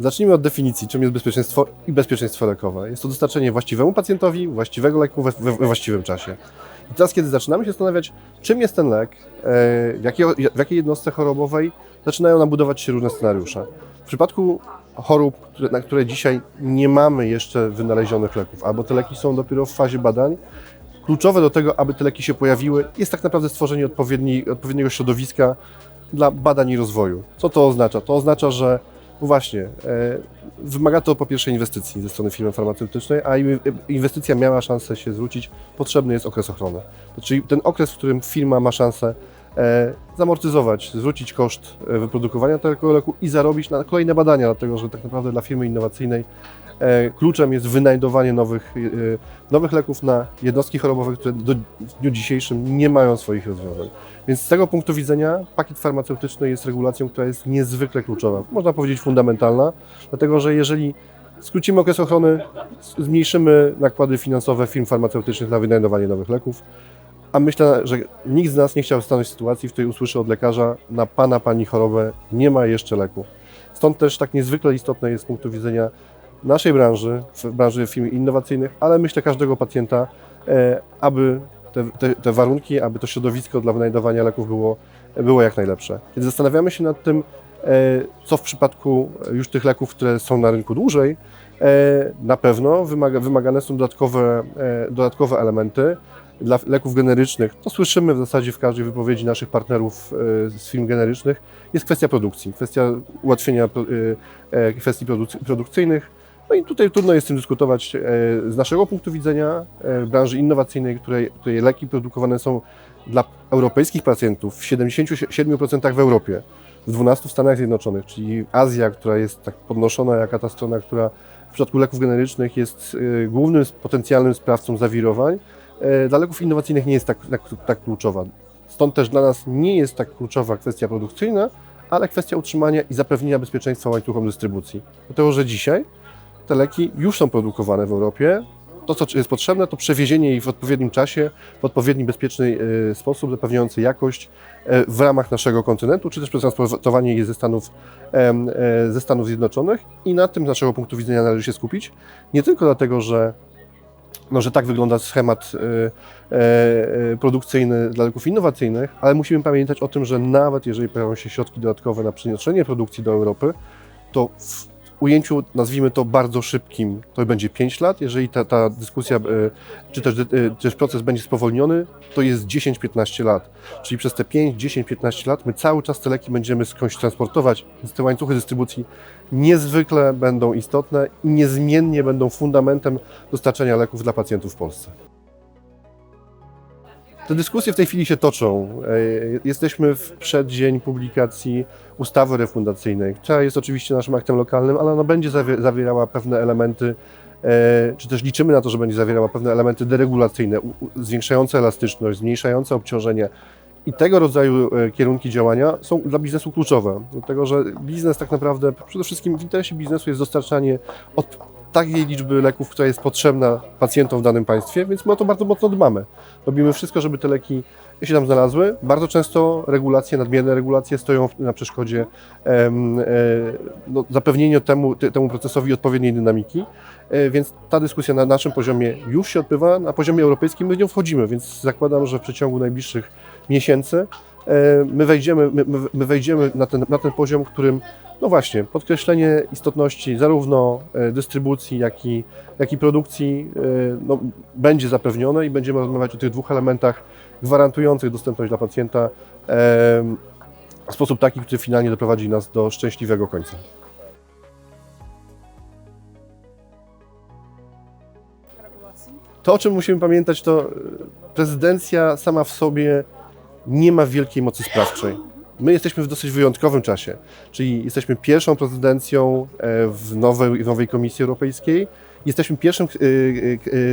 Zacznijmy od definicji, czym jest bezpieczeństwo i bezpieczeństwo lekowe. Jest to dostarczenie właściwemu pacjentowi właściwego leku we, we, we właściwym czasie. I teraz, kiedy zaczynamy się zastanawiać, czym jest ten lek, e, w jakiej, w jakiej jednostce chorobowej, zaczynają nam budować się różne scenariusze. W przypadku chorób, na które dzisiaj nie mamy jeszcze wynalezionych leków, albo te leki są dopiero w fazie badań, kluczowe do tego, aby te leki się pojawiły, jest tak naprawdę stworzenie odpowiedni, odpowiedniego środowiska dla badań i rozwoju. Co to oznacza? To oznacza, że no właśnie, e, wymaga to po pierwsze inwestycji ze strony firmy farmaceutycznej, a inwestycja miała szansę się zwrócić, potrzebny jest okres ochrony. Czyli ten okres, w którym firma ma szansę e, zamortyzować, zwrócić koszt e, wyprodukowania tego leku i zarobić na kolejne badania, dlatego że tak naprawdę dla firmy innowacyjnej kluczem jest wynajdowanie nowych, e, nowych leków na jednostki chorobowe, które do, w dniu dzisiejszym nie mają swoich rozwiązań. Więc z tego punktu widzenia pakiet farmaceutyczny jest regulacją, która jest niezwykle kluczowa, można powiedzieć fundamentalna, dlatego że jeżeli skrócimy okres ochrony, zmniejszymy nakłady finansowe firm farmaceutycznych na wynajdowanie nowych leków, a myślę, że nikt z nas nie chciał stanąć w sytuacji, w której usłyszy od lekarza, na pana, pani chorobę nie ma jeszcze leku. Stąd też tak niezwykle istotne jest z punktu widzenia naszej branży, w branży firm innowacyjnych, ale myślę każdego pacjenta, e, aby te, te, te warunki, aby to środowisko dla wynajdowania leków było, było jak najlepsze. Kiedy zastanawiamy się nad tym, e, co w przypadku już tych leków, które są na rynku dłużej, e, na pewno wymaga, wymagane są dodatkowe, dodatkowe elementy. Dla leków generycznych, to słyszymy w zasadzie w każdej wypowiedzi naszych partnerów z firm generycznych, jest kwestia produkcji, kwestia ułatwienia kwestii produk- produkcyjnych. No i tutaj trudno jest z tym dyskutować e, z naszego punktu widzenia e, branży innowacyjnej, której, której leki produkowane są dla europejskich pacjentów w 77% w Europie, w 12 w Stanach Zjednoczonych, czyli Azja, która jest tak podnoszona jako ta strona, która w przypadku leków generycznych jest e, głównym potencjalnym sprawcą zawirowań, dla leków innowacyjnych nie jest tak, tak, tak kluczowa. Stąd też dla nas nie jest tak kluczowa kwestia produkcyjna, ale kwestia utrzymania i zapewnienia bezpieczeństwa łańcuchom dystrybucji. Dlatego, że dzisiaj te leki już są produkowane w Europie. To, co jest potrzebne, to przewiezienie ich w odpowiednim czasie, w odpowiedni, bezpieczny e, sposób, zapewniający jakość e, w ramach naszego kontynentu, czy też przetransportowanie je ze Stanów, e, ze Stanów Zjednoczonych. I na tym z naszego punktu widzenia należy się skupić. Nie tylko dlatego, że no, że tak wygląda schemat produkcyjny dla leków innowacyjnych, ale musimy pamiętać o tym, że nawet jeżeli pojawią się środki dodatkowe na przeniesienie produkcji do Europy, to w ujęciu, nazwijmy to bardzo szybkim, to będzie 5 lat. Jeżeli ta, ta dyskusja, e, czy też, e, czy też proces będzie spowolniony, to jest 10-15 lat. Czyli przez te 5, 10, 15 lat my cały czas te leki będziemy skądś transportować, więc te łańcuchy dystrybucji niezwykle będą istotne i niezmiennie będą fundamentem dostarczania leków dla pacjentów w Polsce. Te dyskusje w tej chwili się toczą. E, Jesteśmy w przeddzień publikacji ustawy refundacyjnej, która jest oczywiście naszym aktem lokalnym, ale ona będzie zawie- zawierała pewne elementy, e, czy też liczymy na to, że będzie zawierała pewne elementy deregulacyjne, zwiększające elastyczność, zmniejszające obciążenie. I tego rodzaju e, kierunki działania są dla biznesu kluczowe, dlatego że biznes tak naprawdę, przede wszystkim w interesie biznesu jest dostarczanie od takiej liczby leków, która jest potrzebna pacjentom w danym państwie, więc my o to bardzo mocno dbamy. Robimy wszystko, żeby te leki się tam znalazły. Bardzo często regulacje, nadmierne regulacje stoją na przeszkodzie em, e, no, zapewnieniu temu, te- temu procesowi odpowiedniej dynamiki, e, więc ta dyskusja na naszym poziomie już się odbywa, na poziomie europejskim my w nią wchodzimy, więc zakładam, że w przeciągu najbliższych miesięcy my wejdziemy, my, my- my wejdziemy na, ten, na ten poziom, którym no właśnie, podkreślenie istotności zarówno e, dystrybucji, jak i, jak i produkcji e, no, będzie zapewnione i będziemy rozmawiać o tych dwóch elementach gwarantujących dostępność dla pacjenta w sposób taki, który finalnie doprowadzi nas do szczęśliwego końca. To, o czym musimy pamiętać, to e, prezydencja sama w sobie nie ma wielkiej mocy sprawczej. My jesteśmy w dosyć wyjątkowym czasie, czyli jesteśmy pierwszą prezydencją e, w nowej, nowej Komisji Europejskiej. Jesteśmy pierwszym e,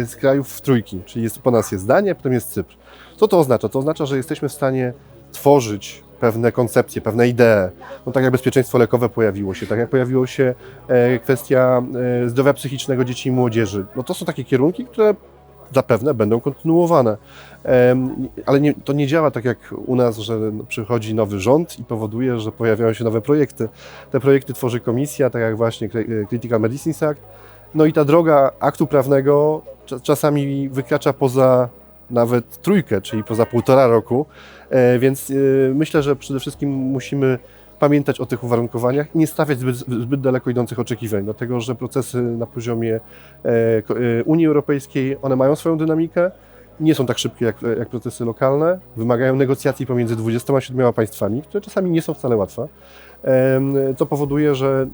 e, z krajów w trójki, czyli jest, po nas jest Dania, potem jest Cypr. Co to oznacza? To oznacza, że jesteśmy w stanie tworzyć pewne koncepcje, pewne idee. No tak jak bezpieczeństwo lekowe pojawiło się, tak jak pojawiło się kwestia zdrowia psychicznego dzieci i młodzieży. No to są takie kierunki, które zapewne będą kontynuowane. Ale nie, to nie działa tak jak u nas, że przychodzi nowy rząd i powoduje, że pojawiają się nowe projekty. Te projekty tworzy komisja, tak jak właśnie Cri- Critical Medicines Act. No i ta droga aktu prawnego cza- czasami wykracza poza nawet trójkę, czyli poza półtora roku, E, więc e, myślę, że przede wszystkim musimy pamiętać o tych uwarunkowaniach i nie stawiać zbyt, zbyt daleko idących oczekiwań, dlatego że procesy na poziomie e, e, Unii Europejskiej, one mają swoją dynamikę, nie są tak szybkie jak, jak procesy lokalne, wymagają negocjacji pomiędzy 27 państwami, które czasami nie są wcale łatwe, co powoduje, że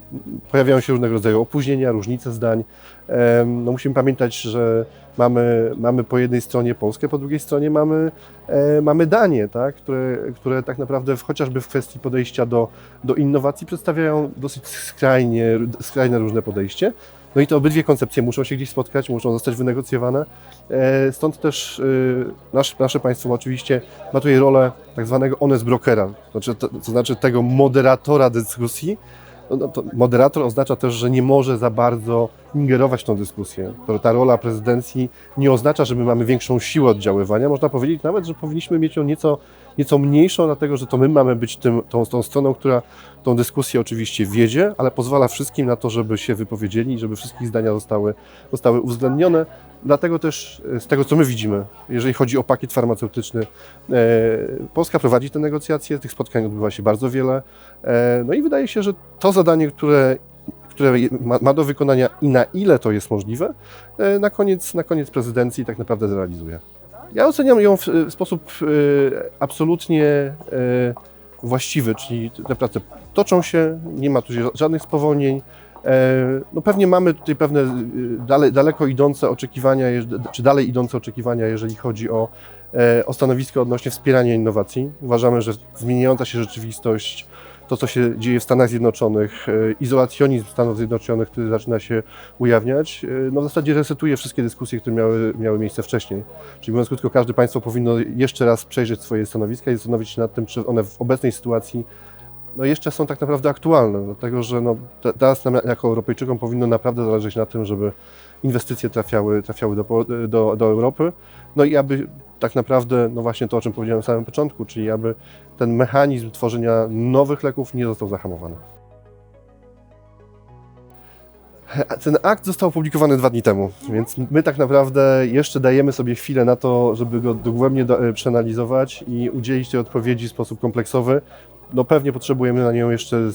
pojawiają się różnego rodzaju opóźnienia, różnice zdań. No musimy pamiętać, że mamy, mamy po jednej stronie Polskę, po drugiej stronie mamy, e, mamy Danię, tak? które, które tak naprawdę chociażby w kwestii podejścia do, do innowacji przedstawiają dosyć skrajnie, skrajne różne podejście. No i te obydwie koncepcje muszą się gdzieś spotkać, muszą zostać wynegocjowane. E, Stąd też y, nasz, nasze państwo oczywiście ma tutaj rolę tak zwanego honest brokera, to znaczy, to, to znaczy tego moderatora dyskusji. No, no, to moderator oznacza też, że nie może za bardzo ingerować w tą dyskusję. To ta rola prezydencji nie oznacza, że my mamy większą siłę oddziaływania. Można powiedzieć nawet, że powinniśmy mieć ją nieco, nieco mniejszą, dlatego że to my mamy być tym, tą, tą stroną, która tą dyskusję oczywiście wiedzie, ale pozwala wszystkim na to, żeby się wypowiedzieli, żeby wszystkich zdania zostały, zostały uwzględnione. Dlatego też e, z tego, co my widzimy, jeżeli chodzi o pakiet farmaceutyczny, e, Polska prowadzi te negocjacje, tych spotkań odbywa się bardzo wiele. E, no i wydaje się, że to zadanie, które, które ma, ma do wykonania i na ile to jest możliwe, na koniec, na koniec prezydencji tak naprawdę zrealizuje. Ja oceniam ją w, w sposób e, absolutnie e, właściwy, czyli te prace toczą się, nie ma tu ża- żadnych spowolnień. E, No pewnie mamy tutaj pewne dale, daleko idące oczekiwania, czy dalej idące oczekiwania, jeżeli chodzi o, o stanowisko odnośnie wspierania innowacji. Uważamy, że zmieniająca się rzeczywistość, to co się dzieje w Stanach Zjednoczonych, e, izolacjonizm Stanów Zjednoczonych, który zaczyna się ujawniać, e, no w zasadzie resetuje wszystkie dyskusje, które miały, miały miejsce wcześniej. Czyli mówiąc krótko, każde państwo powinno jeszcze raz przejrzeć swoje stanowiska i zastanowić się nad tym, czy one w obecnej sytuacji no jeszcze są tak naprawdę aktualne, dlatego że no, te- teraz nam jako Europejczykom powinno naprawdę zależeć na tym, żeby inwestycje trafiały, trafiały do, do, do Europy, no i aby tak naprawdę, no właśnie to, o czym powiedziałem na samym początku, czyli aby ten mechanizm tworzenia nowych leków nie został zahamowany. Ten akt został opublikowany dwa dni temu, więc my tak naprawdę jeszcze dajemy sobie chwilę na to, żeby go dogłębnie do, e, przeanalizować i udzielić tej odpowiedzi w sposób kompleksowy. No pewnie potrzebujemy na nią jeszcze y,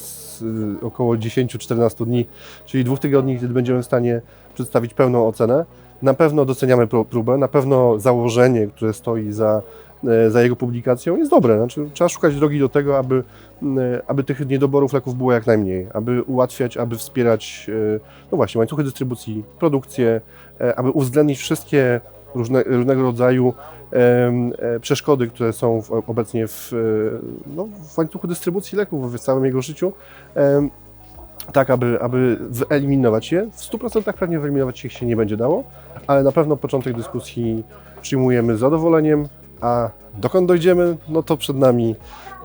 około 10-14 dni, czyli dwóch tygodni, kiedy będziemy w stanie przedstawić pełną ocenę. Na pewno doceniamy pró- próbę, na pewno założenie, które stoi za, e, za jego publikacją jest dobre. Znaczy, trzeba szukać drogi do tego, aby, m, aby tych niedoborów leków było jak najmniej, aby ułatwiać, aby wspierać e, no właśnie, łańcuchy dystrybucji, produkcję, e, aby uwzględnić wszystkie różne, różnego rodzaju e, przeszkody, które są obecnie w, e, no, w łańcuchu dystrybucji leków, w całym jego życiu, tak aby, aby wyeliminować je. W 100% pewnie wyeliminować ich się nie będzie dało, ale na pewno początek dyskusji przyjmujemy z zadowoleniem, a dokąd dojdziemy, no to przed nami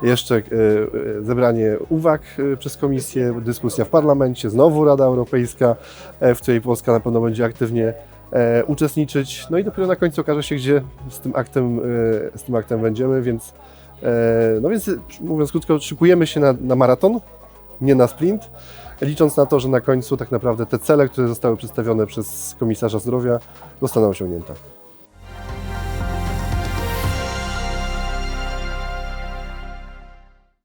jeszcze e, e, zebranie uwag e, przez Komisję, dyskusja w Parlamencie, znowu Rada Europejska, w której Polska na pewno będzie aktywnie uczestniczyć. No i dopiero na końcu okaże się, gdzie z tym aktem, z tym aktem będziemy, więc, no więc mówiąc krótko, szykujemy się na, na maraton, nie na sprint, licząc na to, że na końcu tak naprawdę te cele, które zostały przedstawione przez komisarza zdrowia, zostaną osiągnięte.